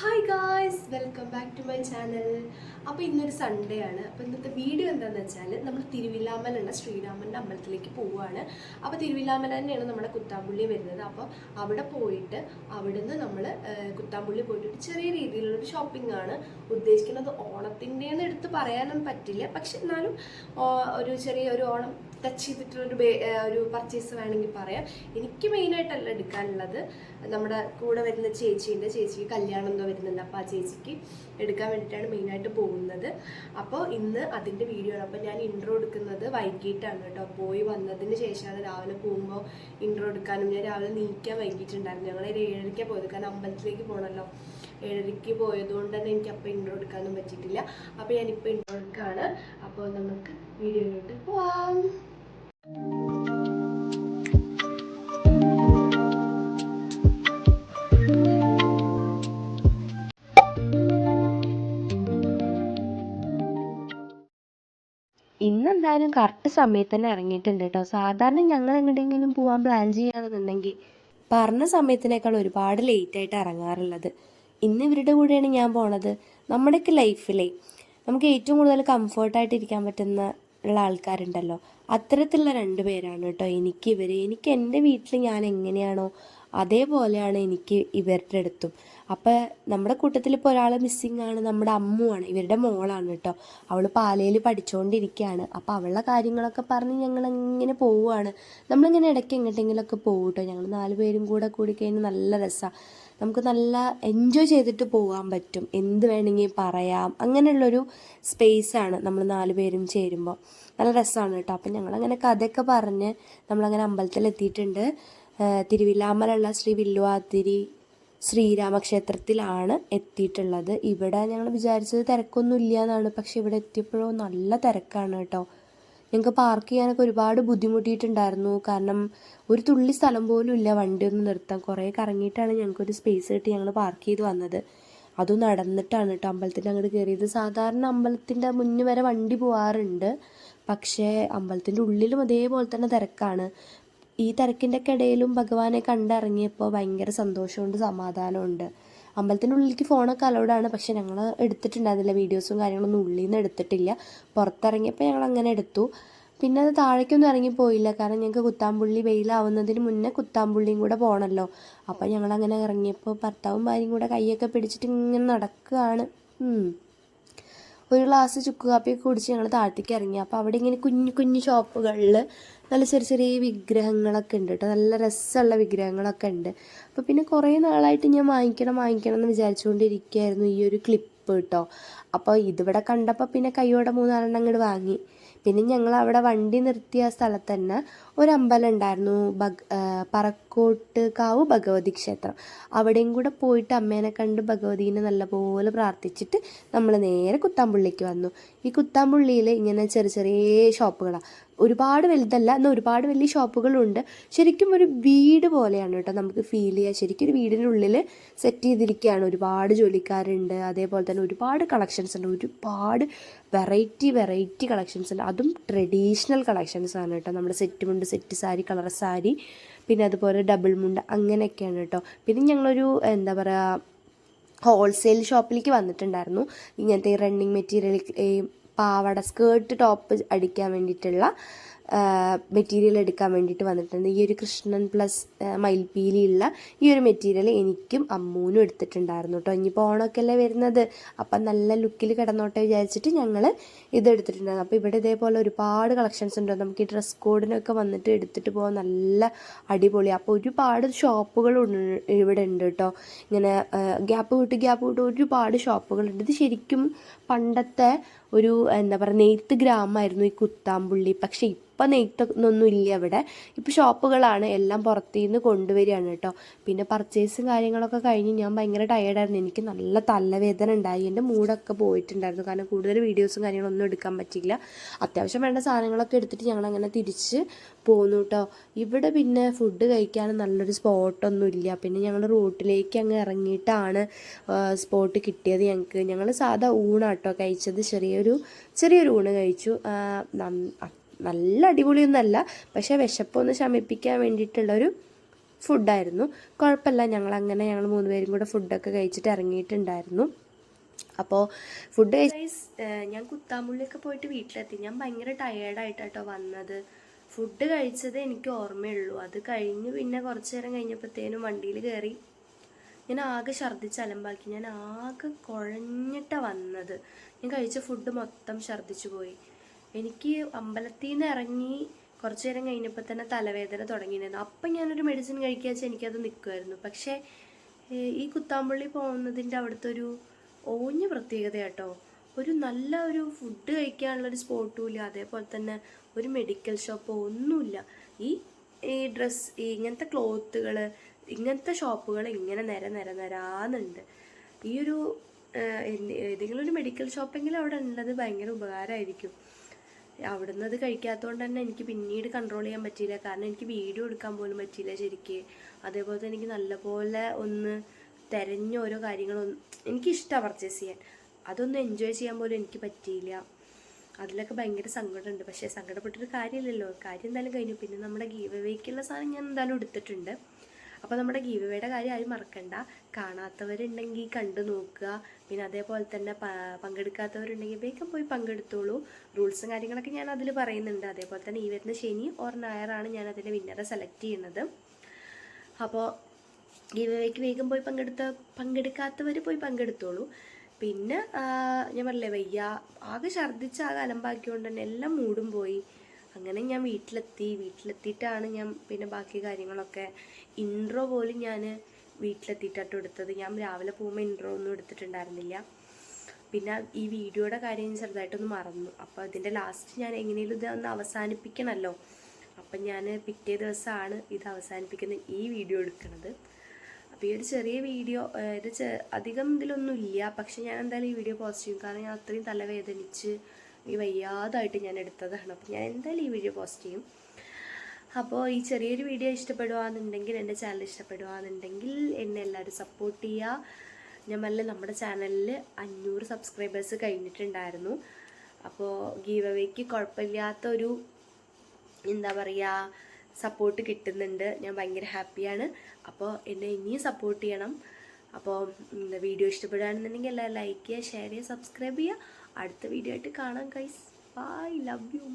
Hi guys welcome back to my channel അപ്പോൾ ഇന്നൊരു Sunday ആണ്. അപ്പോൾ ഇന്നത്തെ വീഡിയോ എന്താണെന്ന് വെച്ചാൽ നമ്മൾ തിരുവില്ലാമലുള്ള ശ്രീരാമന്റെ അമ്പലത്തിലേക്ക് പോവുകയാണ് അപ്പോൾ തിരുവില്ലാമല തന്നെയാണ് നമ്മുടെ കുത്താമ്പുള്ളി വരുന്നത്. അപ്പോൾ അവിടെ പോയിട്ട് അവിടുന്ന് നമ്മൾ കുത്താമ്പുള്ളി പോയിട്ട് ചെറിയ രീതിയിലുള്ളൊരു ഷോപ്പിംഗ് ആണ് ഉദ്ദേശിക്കുന്നത്. ഓണത്തിന്റെന്ന് എടുത്ത് പറയാനും പറ്റില്ല. പക്ഷെ എന്നാലും ഒരു ചെറിയ ഒരു ഓണം ടച്ച് ചെയ്തിട്ടുള്ളൊരു ബേ- ഒരു പർച്ചേസ് വേണമെങ്കിൽ പറയാം. എനിക്ക് മെയിനായിട്ടല്ല എടുക്കാനുള്ളത്. നമ്മുടെ കൂടെ വരുന്ന ചേച്ചീന്റെ ചേച്ചിക്ക് കല്യാണം എന്തോ വരുന്നുണ്ട്. അപ്പോൾ ആ ചേച്ചിക്ക് എടുക്കാൻ വേണ്ടിയിട്ടാണ് മെയിനായിട്ട് പോകുന്നത്. അപ്പോൾ ഇന്ന് അതിന്റെ വീഡിയോ ആണ്. അപ്പോൾ ഞാൻ ഇൻട്രോ എടുക്കുന്നത് വൈകിട്ടാണ് കേട്ടോ. പോയി വന്നതിന് ശേഷമാണ് രാവിലെ പോകുമ്പോൾ ഇൻട്രോ എടുക്കാനും. ഞാൻ രാവിലെ നീക്കാൻ വൈകിട്ടുണ്ടായിരുന്നു. ഞങ്ങൾ ഒരു ഏഴരയ്ക്കാണ് പോയത്. കാരണം അമ്പലത്തിലേക്ക് പോകണമല്ലോ ഏഴരയ്ക്ക് പോയതുകൊണ്ട് തന്നെ എനിക്ക് അപ്പോൾ ഇൻട്രോ എടുക്കാനും പറ്റിയിട്ടില്ല. അപ്പോൾ ഞാനിപ്പോൾ ഇൻട്രോ എടുക്കുകയാണ് അപ്പോൾ നമുക്ക് വീഡിയോയിലോട്ട് പോവാം. ഇന്ന് എന്തായാലും കറക്റ്റ് സമയത്ത് തന്നെ ഇറങ്ങിയിട്ടുണ്ട് കേട്ടോ സാധാരണ ഞങ്ങൾ എങ്ങോട്ടെങ്കിലും പോകാൻ പ്ലാൻ ചെയ്യുകയാണെന്നുണ്ടെങ്കിൽ പറഞ്ഞ സമയത്തിനേക്കാൾ ഒരുപാട് ലേറ്റ് ആയിട്ട് ഇറങ്ങാറുള്ളത്. ഇന്ന് ഇവരുടെ കൂടെയാണ് ഞാൻ പോണത്. നമ്മുടെയൊക്കെ ലൈഫിലെ നമുക്ക് ഏറ്റവും കൂടുതൽ കംഫർട്ടായിട്ട് ഇരിക്കാൻ പറ്റുന്ന ഉള്ള ആൾക്കാരുണ്ടല്ലോ. അത്തരത്തിലുള്ള രണ്ട് പേരാണ് കേട്ടോ എനിക്ക് ഇവർ എനിക്ക് എന്റെ വീട്ടിൽ ഞാൻ എങ്ങനെയാണോ അതേപോലെയാണ് എനിക്ക് ഇവരുടെ അടുത്തും. അപ്പോൾ നമ്മുടെ കൂട്ടത്തിൽ ഇപ്പോൾ ഒരാൾ മിസ്സിങ് ആണ് നമ്മുടെ അമ്മുവാണ് ഇവരുടെ മോളാണ് കേട്ടോ. അവൾ പാലയിൽ പഠിച്ചുകൊണ്ടിരിക്കുകയാണ് അപ്പോൾ അവളുടെ കാര്യങ്ങളൊക്കെ പറഞ്ഞ് ഞങ്ങൾ ഇങ്ങനെ പോവുകയാണ് നമ്മളിങ്ങനെ ഇടയ്ക്ക് എങ്ങോട്ടെങ്കിലുമൊക്കെ പോകും കേട്ടോ ഞങ്ങൾ നാല് പേരും കൂടെ കൂടി കഴിഞ്ഞാൽ നല്ല രസമാണ് നമുക്ക് നല്ല എൻജോയ് ചെയ്തിട്ട് പോകാൻ പറ്റും. എന്ത് വേണമെങ്കിൽ പറയാം. അങ്ങനെയുള്ളൊരു സ്പേസാണ് നമ്മൾ നാല് പേരും ചേരുമ്പോൾ. നല്ല രസമാണ് കേട്ടോ. അപ്പം ഞങ്ങളങ്ങനെ കഥയൊക്കെ പറഞ്ഞ് നമ്മളങ്ങനെ അമ്പലത്തിലെത്തിയിട്ടുണ്ട് തിരുവില്ലാമലുള്ള ശ്രീ വില്ലുവാതിരി ശ്രീരാമക്ഷേത്രത്തിലാണ് എത്തിയിട്ടുള്ളത്. ഇവിടെ ഞങ്ങൾ വിചാരിച്ചത് തിരക്കൊന്നും ഇല്ല എന്നാണ്. പക്ഷെ ഇവിടെ എത്തിയപ്പോഴോ നല്ല തിരക്കാണ് കേട്ടോ. ഞങ്ങൾക്ക് പാർക്ക് ചെയ്യാനൊക്കെ ഒരുപാട് ബുദ്ധിമുട്ടിയിട്ടുണ്ടായിരുന്നു. കാരണം ഒരു തുള്ളി സ്ഥലം പോലും ഇല്ല വണ്ടി ഒന്ന് നിർത്താൻ. കുറേ കറങ്ങിയിട്ടാണ് ഞങ്ങൾക്കൊരു സ്പേസ് കിട്ടി ഞങ്ങൾ പാർക്ക് ചെയ്ത് വന്നത്. അതും നടന്നിട്ടാണ് കേട്ടോ അമ്പലത്തിന്റെ അങ്ങോട്ട് കയറിയത് സാധാരണ അമ്പലത്തിന്റെ മുന്നിൽ വരെ വണ്ടി പോവാറുണ്ട്. പക്ഷേ അമ്പലത്തിന്റെ ഉള്ളിലും അതേപോലെ തന്നെ തിരക്കാണ്. ഈ തിരക്കിന്റെ ഒക്കെ ഇടയിലും ഭഗവാനെ കണ്ടിറങ്ങിയപ്പോൾ ഭയങ്കര സന്തോഷമുണ്ട് സമാധാനമുണ്ട്. അമ്പലത്തിന്റെ ഉള്ളിലേക്ക് ഫോണൊക്കെ അലൗഡാണ് പക്ഷേ ഞങ്ങൾ എടുത്തിട്ടുണ്ടായിരുന്നില്ല. വീഡിയോസും കാര്യങ്ങളൊന്നും ഉള്ളിൽ നിന്ന് എടുത്തിട്ടില്ല. പുറത്തിറങ്ങിയപ്പോൾ ഞങ്ങൾ അങ്ങനെ എടുത്തു. പിന്നെ അത് താഴേക്കൊന്നും ഇറങ്ങിപ്പോയില്ല കാരണം ഞങ്ങൾക്ക് കുത്താമ്പുള്ളി വെയിലാവുന്നതിന് മുന്നേ കുത്താമ്പുള്ളിയും കൂടെ പോകണമല്ലോ അപ്പം ഞങ്ങളങ്ങനെ ഇറങ്ങിയപ്പോൾ ഭർത്താവും ഭാര്യയും കൂടെ കൈയൊക്കെ പിടിച്ചിട്ട് ഇങ്ങനെ നടക്കുകയാണ് ഉം. ഒരു ഗ്ലാസ് ചുക്ക് കാപ്പിയൊക്കെ കുടിച്ച് ഞങ്ങൾ താഴത്തേക്ക് ഇറങ്ങി. അപ്പോൾ അവിടെ ഇങ്ങനെ കുഞ്ഞു കുഞ്ഞു ഷോപ്പുകളിൽ നല്ല ചെറിയ ചെറിയ വിഗ്രഹങ്ങളൊക്കെ ഉണ്ട് കേട്ടോ നല്ല രസമുള്ള വിഗ്രഹങ്ങളൊക്കെ ഉണ്ട്. അപ്പോൾ പിന്നെ കുറേ നാളായിട്ട് ഞാൻ വാങ്ങിക്കണം വാങ്ങിക്കണം എന്ന് വിചാരിച്ചുകൊണ്ടിരിക്കുകയായിരുന്നു ഈ ഒരു ക്ലിപ്പ് കേട്ടോ അപ്പോൾ ഇതിവിടെ കണ്ടപ്പോൾ പിന്നെ കൈയോടെ മൂന്നാലെണ്ണം അങ്ങോട്ട് വാങ്ങി. പിന്നെ ഞങ്ങൾ അവിടെ വണ്ടി നിർത്തിയ സ്ഥലത്ത് തന്നെ ഒരു അമ്പലം ഉണ്ടായിരുന്നു ഭഗ് പറക്കോട്ടുകാവ് പറക്കോട്ട് കാവ് ഭഗവതി ക്ഷേത്രം. അവിടെയും കൂടെ പോയിട്ട് അമ്മേനെ കണ്ട് ഭഗവതിനെ നല്ലപോലെ പ്രാർത്ഥിച്ചിട്ട് നമ്മൾ നേരെ കുത്താമ്പുള്ളിക്ക് വന്നു. ഈ കുത്താമ്പുള്ളിയിൽ ഇങ്ങനെ ചെറിയ ചെറിയ ഷോപ്പുകളാണ് ഒരുപാട് വലുതല്ല എന്നാൽ ഒരുപാട് വലിയ ഷോപ്പുകളുണ്ട്. ശരിക്കും ഒരു വീട് പോലെയാണ് കേട്ടോ നമുക്ക് ഫീൽ ചെയ്യുക ശരിക്കും ഒരു വീടിനുള്ളിൽ സെറ്റ് ചെയ്തിരിക്കുകയാണ് ഒരുപാട് ജോലിക്കാരുണ്ട് അതേപോലെ തന്നെ ഒരുപാട് കളക്ഷൻസ് ഉണ്ട്. ഒരുപാട് വെറൈറ്റി വെറൈറ്റി കളക്ഷൻസ് ഉണ്ട്. അതും ട്രഡീഷണൽ കളക്ഷൻസ് ആണ് കേട്ടോ. നമ്മുടെ സെറ്റ് മുണ്ട് സെറ്റ് സാരി കളർ സാരി പിന്നെ അതുപോലെ ഡബിൾ മുണ്ട് അങ്ങനെയൊക്കെയാണ് കേട്ടോ. പിന്നെ ഞങ്ങളൊരു എന്താ പറയുക ഹോൾസെയിൽ ഷോപ്പിലേക്ക് വന്നിട്ടുണ്ടായിരുന്നു. ഇങ്ങനത്തെ റണ്ണിങ് മെറ്റീരിയൽ പാവട സ്കേർട്ട് ടോപ്പ് അടിക്കാൻ വേണ്ടിയിട്ടുള്ള മെറ്റീരിയൽ എടുക്കാൻ വേണ്ടിയിട്ട് വന്നിട്ടുണ്ട്. ഈ ഒരു കൃഷ്ണൻ പ്ലസ് മയിൽപ്പീലിയുള്ള ഈ ഒരു മെറ്റീരിയൽ എനിക്കും അമ്മൂനും എടുത്തിട്ടുണ്ടായിരുന്നു കേട്ടോ ഇനിയിപ്പോൾ ഓണമൊക്കെ അല്ലേ വരുന്നത്. അപ്പം നല്ല ലുക്കിൽ കിടന്നോട്ടെ വിചാരിച്ചിട്ട് ഞങ്ങൾ ഇത് എടുത്തിട്ടുണ്ടായിരുന്നു. അപ്പോൾ ഇവിടെ ഇതേപോലെ ഒരുപാട് കളക്ഷൻസ് ഉണ്ട്. നമുക്ക് ഈ ഡ്രസ് കോഡിനൊക്കെ വന്നിട്ട് എടുത്തിട്ട് പോകാൻ നല്ല അടിപൊളി. അപ്പോൾ ഒരുപാട് ഷോപ്പുകൾ ഇവിടെ ഉണ്ട് കേട്ടോ ഇങ്ങനെ ഗ്യാപ്പ് വിട്ട് ഗ്യാപ്പ് വിട്ട് ഒരുപാട് ഷോപ്പുകളുണ്ട് ഇത് ശരിക്കും പണ്ടത്തെ ഒരു എന്താ പറയുക നെയ്ത്ത് ഗ്രാമമായിരുന്നു ഈ കുത്താമ്പുള്ളി. പക്ഷേ നെയ്ത്തൊന്നും ഇല്ല അവിടെ ഇപ്പോൾ ഷോപ്പുകളാണ് എല്ലാം പുറത്തു നിന്ന് കൊണ്ടുവരികയാണ് കേട്ടോ. പിന്നെ പർച്ചേസും കാര്യങ്ങളൊക്കെ കഴിഞ്ഞ് ഞാൻ ഭയങ്കര ടയേർഡായിരുന്നു എനിക്ക് നല്ല തലവേദന ഉണ്ടായി. എന്റെ മൂടൊക്കെ പോയിട്ടുണ്ടായിരുന്നു. കാരണം കൂടുതൽ വീഡിയോസും കാര്യങ്ങളൊന്നും എടുക്കാൻ പറ്റിയില്ല. അത്യാവശ്യം വേണ്ട സാധനങ്ങളൊക്കെ എടുത്തിട്ട് ഞങ്ങൾ അങ്ങനെ തിരിച്ച് പോന്നു കേട്ടോ. ഇവിടെ പിന്നെ ഫുഡ് കഴിക്കാൻ നല്ലൊരു സ്പോട്ടൊന്നും ഇല്ല. പിന്നെ ഞങ്ങൾ റോട്ടിലേക്ക് അങ്ങ് ഇറങ്ങിയിട്ടാണ് സ്പോട്ട് കിട്ടിയത് ഞങ്ങൾക്ക് ഞങ്ങൾ സാധാ ഊണാട്ടോ കഴിച്ചത്. ചെറിയൊരു ചെറിയൊരു ഊണ് കഴിച്ചു. നല്ല അടിപൊളിയൊന്നുമല്ല. പക്ഷേ വിശപ്പൊന്ന് ശമിപ്പിക്കാൻ വേണ്ടിയിട്ടുള്ളൊരു ഫുഡായിരുന്നു. കുഴപ്പമില്ല. ഞങ്ങൾ അങ്ങനെ ഞങ്ങൾ മൂന്ന് പേരും കൂടെ ഫുഡൊക്കെ കഴിച്ചിട്ട് ഇറങ്ങിയിട്ടുണ്ടായിരുന്നു. അപ്പോൾ ഫുഡ് കഴിച്ച് ഞാൻ കുത്താമ്പുള്ളിയൊക്കെ പോയിട്ട് വീട്ടിലെത്തി. ഞാൻ ഭയങ്കര ടയേർഡായിട്ടോ വന്നത്. ഫുഡ് കഴിച്ചത് എനിക്ക് ഓർമ്മയുള്ളൂ. അത് കഴിഞ്ഞ് പിന്നെ കുറച്ച് നേരം കഴിഞ്ഞപ്പോഴത്തേനും വണ്ടിയിൽ കയറി ഞാൻ ആകെ ഛർദ്ദിച്ച് അലമ്പാക്കി. ഞാൻ ആകെ കുഴഞ്ഞിട്ടാണ് വന്നത്. ഞാൻ കഴിച്ച ഫുഡ് മൊത്തം ഛർദ്ദിച്ചു പോയി. എനിക്ക് അമ്പലത്തിൽ നിന്ന് ഇറങ്ങി കുറച്ചു നേരം കഴിഞ്ഞപ്പോൾ തന്നെ തലവേദന തുടങ്ങിയിരുന്നു. അപ്പം ഞാനൊരു മെഡിസിൻ കഴിക്കുക വെച്ചാൽ എനിക്കത് നിൽക്കുമായിരുന്നു പക്ഷേ ഈ കുത്താമ്പള്ളി പോകുന്നതിന്റെ അവിടുത്തെ ഒരു ഓഞ്ഞ പ്രത്യേകത കേട്ടോ. ഒരു നല്ല ഒരു ഫുഡ് കഴിക്കാനുള്ളൊരു സ്പോട്ടും ഇല്ല. അതേപോലെ തന്നെ ഒരു മെഡിക്കൽ ഷോപ്പോ ഒന്നുമില്ല. ഈ ഈ ഡ്രസ് ഈ ഇങ്ങനത്തെ ക്ലോത്തുകൾ ഇങ്ങനത്തെ ഷോപ്പുകൾ ഇങ്ങനെ നിര നിര നിരാന്നുണ്ട്. ഈ ഒരു ഏതെങ്കിലും ഒരു മെഡിക്കൽ ഷോപ്പെങ്കിലും അവിടെ ഉള്ളത് ഭയങ്കര ഉപകാരമായിരിക്കും. അവിടുന്ന് അത് കഴിക്കാത്തതുകൊണ്ട് തന്നെ എനിക്ക് പിന്നീട് കൺട്രോൾ ചെയ്യാൻ പറ്റിയില്ല. കാരണം എനിക്ക് വീഡിയോ എടുക്കാൻ പോലും പറ്റിയില്ല ശരിക്ക്. അതേപോലെ തന്നെ എനിക്ക് നല്ലപോലെ ഒന്ന് തിരഞ്ഞ ഓരോ കാര്യങ്ങളൊന്നും എനിക്കിഷ്ടമാണ് പർച്ചേസ് ചെയ്യാൻ. അതൊന്നും എൻജോയ് ചെയ്യാൻ പോലും എനിക്ക് പറ്റിയില്ല. അതിലൊക്കെ ഭയങ്കര സങ്കടമുണ്ട്. പക്ഷേ സങ്കടപ്പെട്ടൊരു കാര്യമില്ലല്ലോ. കാര്യം എന്തായാലും കഴിഞ്ഞു. പിന്നെ നമ്മുടെ ഗീവ് വേക്കുള്ള സാധനം ഞാൻ എന്തായാലും എടുത്തിട്ടുണ്ട്. അപ്പോൾ നമ്മുടെ ഗീവയുടെ വേയുടെ കാര്യം ആരും മറക്കണ്ട. കാണാത്തവരുണ്ടെങ്കിൽ കണ്ടു നോക്കുക. പിന്നെ അതേപോലെ തന്നെ പങ്കെടുക്കാത്തവരുണ്ടെങ്കിൽ വേഗം പോയി പങ്കെടുത്തോളൂ. റൂൾസും കാര്യങ്ങളൊക്കെ ഞാൻ അതിൽ പറയുന്നുണ്ട്. അതേപോലെ തന്നെ ഈ വരുന്ന ശനി ഓർ ഞായറാണ് ഞാൻ അതിന്റെ വിന്നറെ സെലക്ട് ചെയ്യുന്നത്. അപ്പോൾ ഗീവയ്ക്ക് വേഗം പോയി പങ്കെടുത്ത പങ്കെടുക്കാത്തവർ പോയി പങ്കെടുത്തോളൂ. പിന്നെ ഞാൻ പറഞ്ഞില്ലേ വയ്യ ആകെ ഛർദ്ദിച്ച് ആകെ അലമ്പാക്കിയോണ്ട് തന്നെ എല്ലാം മൂടും പോയി. അങ്ങനെ ഞാൻ വീട്ടിലെത്തി. വീട്ടിലെത്തിയിട്ടാണ് ഞാൻ പിന്നെ ബാക്കി കാര്യങ്ങളൊക്കെ. ഇൻട്രോ പോലും ഞാൻ വീട്ടിലെത്തിയിട്ടാട്ടോ എടുത്തത്. ഞാൻ രാവിലെ പോകുമ്പോൾ ഇൻട്രോ ഒന്നും എടുത്തിട്ടുണ്ടായിരുന്നില്ല. പിന്നെ ഈ വീഡിയോയുടെ കാര്യം ചെറുതായിട്ടൊന്ന് മറന്നു. അപ്പോൾ ഇതിന്റെ ലാസ്റ്റ് ഞാൻ എങ്ങനെയും ഇത് ഒന്ന് അവസാനിപ്പിക്കണമല്ലോ അപ്പം ഞാൻ പിറ്റേ ദിവസമാണ് ഇത് അവസാനിപ്പിക്കുന്ന ഈ വീഡിയോ എടുക്കുന്നത് അപ്പോൾ ഈ ഒരു ചെറിയ വീഡിയോ ഇത് അധികം ഇതിലൊന്നും ഇല്ല പക്ഷെ ഞാൻ എന്തായാലും ഈ വീഡിയോ പോസ്റ്റ് ചെയ്യും. കാരണം ഞാൻ അത്രയും തലവേദനിച്ച് ഈ വയ്യാതായിട്ട് ഞാൻ എടുത്തതാണ്. അപ്പോൾ ഞാൻ എന്തായാലും ഈ വീഡിയോ പോസ്റ്റ് ചെയ്യും. അപ്പോൾ ഈ ചെറിയൊരു വീഡിയോ ഇഷ്ടപ്പെടുകയാണെന്നുണ്ടെങ്കിൽ എന്റെ ചാനൽ ഇഷ്ടപ്പെടുകയാണെന്നുണ്ടെങ്കിൽ എന്നെ എല്ലാവരും സപ്പോർട്ട് ചെയ്യുക ഞാൻ നല്ല നമ്മുടെ ചാനലിൽ അഞ്ഞൂറ് സബ്സ്ക്രൈബേഴ്സ് കഴിഞ്ഞിട്ടുണ്ടായിരുന്നു. അപ്പോൾ ഗീവ് അവേക്ക് കുഴപ്പമില്ലാത്തൊരു എന്താ പറയുക സപ്പോർട്ട് കിട്ടുന്നുണ്ട്. ഞാൻ ഭയങ്കര ഹാപ്പിയാണ് അപ്പോൾ എന്നെ ഇനിയും സപ്പോർട്ട് ചെയ്യണം. അപ്പോൾ വീഡിയോ ഇഷ്ടപ്പെടുകയാണെന്നുണ്ടെങ്കിൽ എല്ലാം ലൈക്ക് ചെയ്യുക ഷെയർ ചെയ്യുക സബ്സ്ക്രൈബ് ചെയ്യുക. അടുത്ത വീഡിയോ ആയിട്ട് കാണാം ഗൈസ് ബൈ ലവ് യു